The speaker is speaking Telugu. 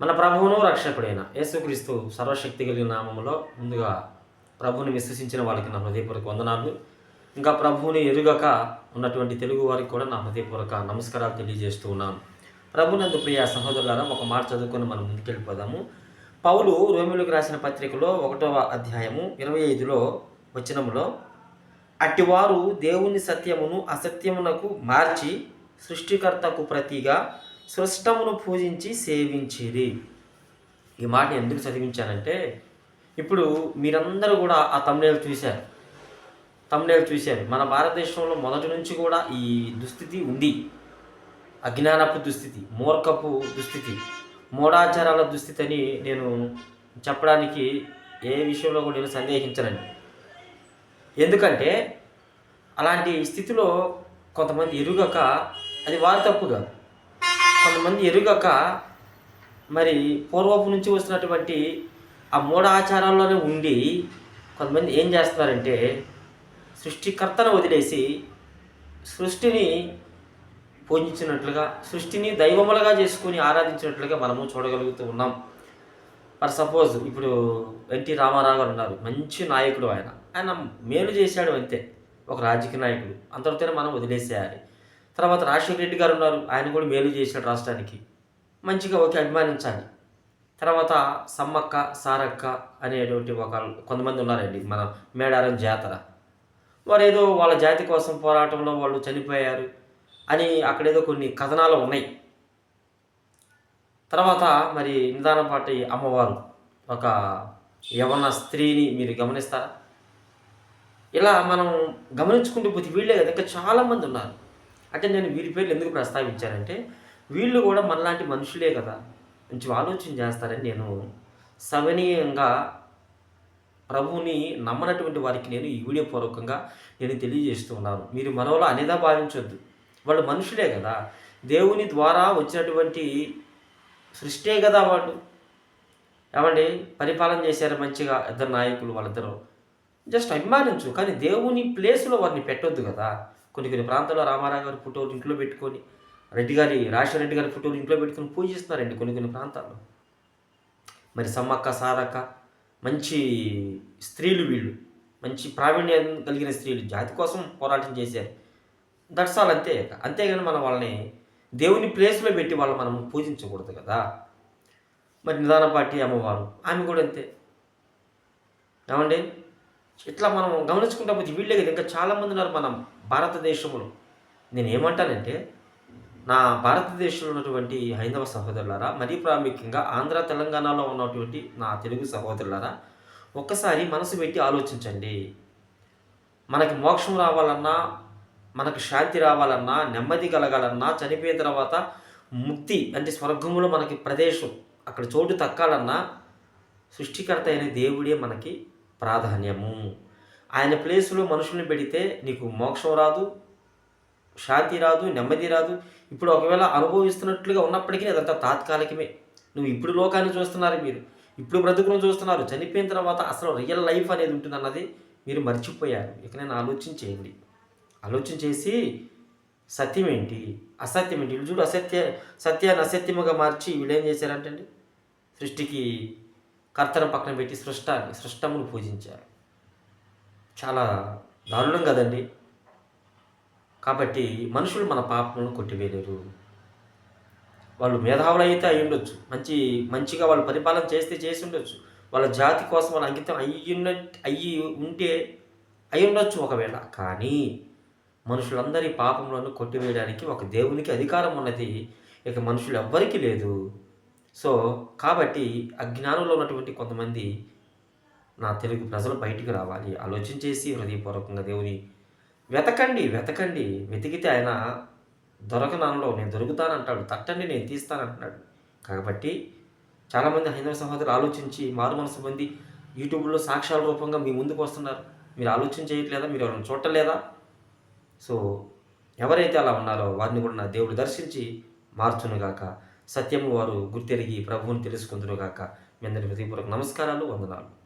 మన ప్రభువును రక్షకుడైన యేసుక్రీస్తు సర్వశక్తి కలిగిన నామములో ముందుగా ప్రభువుని విశ్వసించిన వాళ్ళకి నా హృదయపూర్వక వందనాలు. ఇంకా ప్రభువుని ఎరుగక ఉన్నటువంటి తెలుగు వారికి కూడా నా హృదయపూర్వక నమస్కారాలు తెలియజేస్తూ ఉన్నాను ప్రభునందు ప్రియ సహోదరులారా ఒక మాట చదువుకొని మనం ముందుకెళ్ళిపోదాము. పౌలు రోమిలకు రాసిన పత్రికలో ఒకటవ అధ్యాయము ఇరవై ఐదులో వచనములో అట్టివారు దేవుని సత్యమును అసత్యమునకు మార్చి సృష్టికర్తకు ప్రతిగా సృష్టమును పూజించి సేవించిరి ఈ మాట ఎందుకు చదివించానంటే ఇప్పుడు మీరందరూ కూడా ఆ తమిళ చూశారు. తమిళ చూశారు. మన భారతదేశంలో మొదటి నుంచి కూడా ఈ దుస్థితి ఉంది. అజ్ఞానపు దుస్థితి మూర్ఖపు దుస్థితి మూఢాచారాల దుస్థితి అని నేను చెప్పడానికి ఏ విషయంలో కూడా నేను సందేహించనండి. ఎందుకంటే అలాంటి స్థితిలో కొంతమంది ఎరుగక అది వారి తప్పు కాదు. కొంతమంది ఎరుగక మరి పూర్వపు నుంచి వస్తున్నటువంటి ఆ మూఢ ఆచారాల్లోనే ఉండి కొంతమంది ఏం చేస్తున్నారంటే సృష్టికర్తను వదిలేసి సృష్టిని పూజించినట్లుగా సృష్టిని దైవములుగా చేసుకొని ఆరాధించినట్లుగా మనము చూడగలుగుతూ ఉన్నాం. ఫర్ సపోజ్ ఇప్పుడు ఎన్టీ రామారావు గారు ఉన్నారు. మంచి నాయకుడు ఆయన. ఆయన మేలు చేశాడు అంతే. ఒక రాజకీయ నాయకుడు. అంతటితోనే మనం వదిలేసేయాలి. తర్వాత రాజశేఖర రెడ్డి గారు ఉన్నారు. ఆయన కూడా మేలు చేసిన రాష్ట్రానికి. మంచిగా ఓకే అభిమానించాలి. తర్వాత సమ్మక్క సారక్క అనేటువంటి ఒక కొంతమంది ఉన్నారండి. మన మేడారం జాతర. వారు ఏదో వాళ్ళ జాతి కోసం పోరాటంలో వాళ్ళు చనిపోయారు అని అక్కడేదో కొన్ని కథనాలు ఉన్నాయి. తర్వాత మరి నిదానపాటి అమ్మవారు ఒక యవన స్త్రీని మీరు గమనిస్తారా? ఇలా మనం గమనించుకుంటూ పోతే వీళ్ళే కదా ఇంకా చాలామంది ఉన్నారు. అంటే నేను వీరి పేర్లు ఎందుకు ప్రస్తావించానంటే వీళ్ళు కూడా మనలాంటి మనుషులే కదా. కొంచెం ఆలోచన చేస్తారని నేను సవనీయంగా ప్రభువుని నమ్మనటువంటి వారికి నేను ఈ వీడియో పూర్వకంగా నేను తెలియజేస్తూ ఉన్నాను. మీరు మరోలా అనేదా భావించొద్దు. వాళ్ళు మనుషులే కదా. దేవుని ద్వారా వచ్చినటువంటి సృష్టే కదా వాళ్ళు. ఏమండి? పరిపాలన చేశారు మంచిగా ఇద్దరు నాయకులు వాళ్ళిద్దరు. జస్ట్ అభిమానించు. కానీ దేవుని ప్లేస్లో వారిని పెట్టొద్దు కదా. కొన్ని కొన్ని ప్రాంతాల్లో రామారావు గారి ఫోటోలు ఇంట్లో పెట్టుకొని రెడ్డి గారి రాజశేఖర రెడ్డి గారి ఫోటోలు ఇంట్లో పెట్టుకొని పూజిస్తున్నారండి కొన్ని కొన్ని ప్రాంతాల్లో. మరి సమ్మక్క సారక్క మంచి స్త్రీలు వీళ్ళు మంచి ప్రావీణ్యం కలిగిన స్త్రీలు జాతి కోసం పోరాటం చేశారు. దట్స్ ఆల్ అంతే అంతేగాని మనం వాళ్ళని దేవుని ప్లేస్లో పెట్టి వాళ్ళు మనం పూజించకూడదు కదా. మరి నిదానపాటి అమ్మవారు ఆమె కూడా అంతే. ఏమండి? ఇట్లా మనం గమనించుకుంటా పోతే వీళ్ళే కదా. ఇంకా చాలామంది ఉన్నారు మనం భారతదేశంలో. నేను ఏమంటానంటే నా భారతదేశంలో ఉన్నటువంటి హైందవ సహోదరులారా మరీ ప్రాముఖ్యంగా ఆంధ్ర తెలంగాణలో ఉన్నటువంటి నా తెలుగు సహోదరులారా ఒక్కసారి మనసు పెట్టి ఆలోచించండి. మనకి మోక్షం రావాలన్నా మనకు శాంతి రావాలన్నా నెమ్మది కలగాలన్నా చనిపోయిన తర్వాత ముక్తి అంటే స్వర్గంలో మనకి ప్రదేశం అక్కడ చోటు తక్కాలన్నా సృష్టికర్త అయిన దేవుడే మనకి ప్రాధాన్యము. ఆయన ప్లేస్లో మనుషుల్ని పెడితే నీకు మోక్షం రాదు శాంతి రాదు నెమ్మది రాదు. ఇప్పుడు ఒకవేళ అనుభవిస్తున్నట్లుగా ఉన్నప్పటికీ అదంతా తాత్కాలికమే. నువ్వు ఇప్పుడు లోకాన్ని చూస్తున్నారు మీరు. ఇప్పుడు బ్రతుకులను చూస్తున్నారు. చనిపోయిన తర్వాత అసలు రియల్ లైఫ్ అనేది ఉంటుంది అన్నది మీరు మర్చిపోయారు. ఇక నేను ఆలోచన చేయండి. ఆలోచన చేసి సత్యం ఏంటి? అసత్యం ఏంటి? వీళ్ళు చూడు అసత్య సత్యాన్ని అసత్యముగా మార్చి వీళ్ళు ఏం చేశారంటే సృష్టికి కర్తను పక్కన పెట్టి సృష్టాన్ని సృష్టమును పూజించారు. చాలా దారుణం కదండి. కాబట్టి మనుషులు మన పాపములను కొట్టివేయలేరు. వాళ్ళు మేధావులు అయితే అయి ఉండొచ్చు. మంచి మంచిగా వాళ్ళు పరిపాలన చేస్తే చేసి ఉండొచ్చు. వాళ్ళ జాతి కోసం వాళ్ళ అంకితం అయ్యున్న అయ్యి ఉంటే అయి ఉండొచ్చు ఒకవేళ. కానీ మనుషులందరి పాపములను కొట్టివేయడానికి ఒక దేవునికి అధికారం ఉన్నది. ఇక మనుషులు ఎవ్వరికీ లేదు. సో కాబట్టి అజ్ఞానంలో ఉన్నటువంటి కొంతమంది నా తెలుగు ప్రజలు బయటికి రావాలి. ఆలోచన చేసి హృదయపూర్వకంగా దేవుని వెతకండి వెతకండి. వెతికితే ఆయన దొరకనంలో నేను దొరుకుతానంటాడు తట్టండి నేను తీస్తానంటున్నాడు కాబట్టి చాలామంది హైందవ సహోదరులు ఆలోచించి మారు మనసు పొంది యూట్యూబ్లో సాక్ష్యాల రూపంగా మీ ముందుకు వస్తున్నారు. మీరు ఆలోచన చేయట్లేదా? మీరు ఎవరైనా చూడలేదా సో ఎవరైతే అలా ఉన్నారో వారిని కూడా నా దేవుడు దర్శించి మార్చునుగాక. సత్యము వారు గుర్తెరిగి ప్రభువుని తెలుసుకుందురుగాక. మీ అందరి హృదయపూర్వక నమస్కారాలు వందనాలు.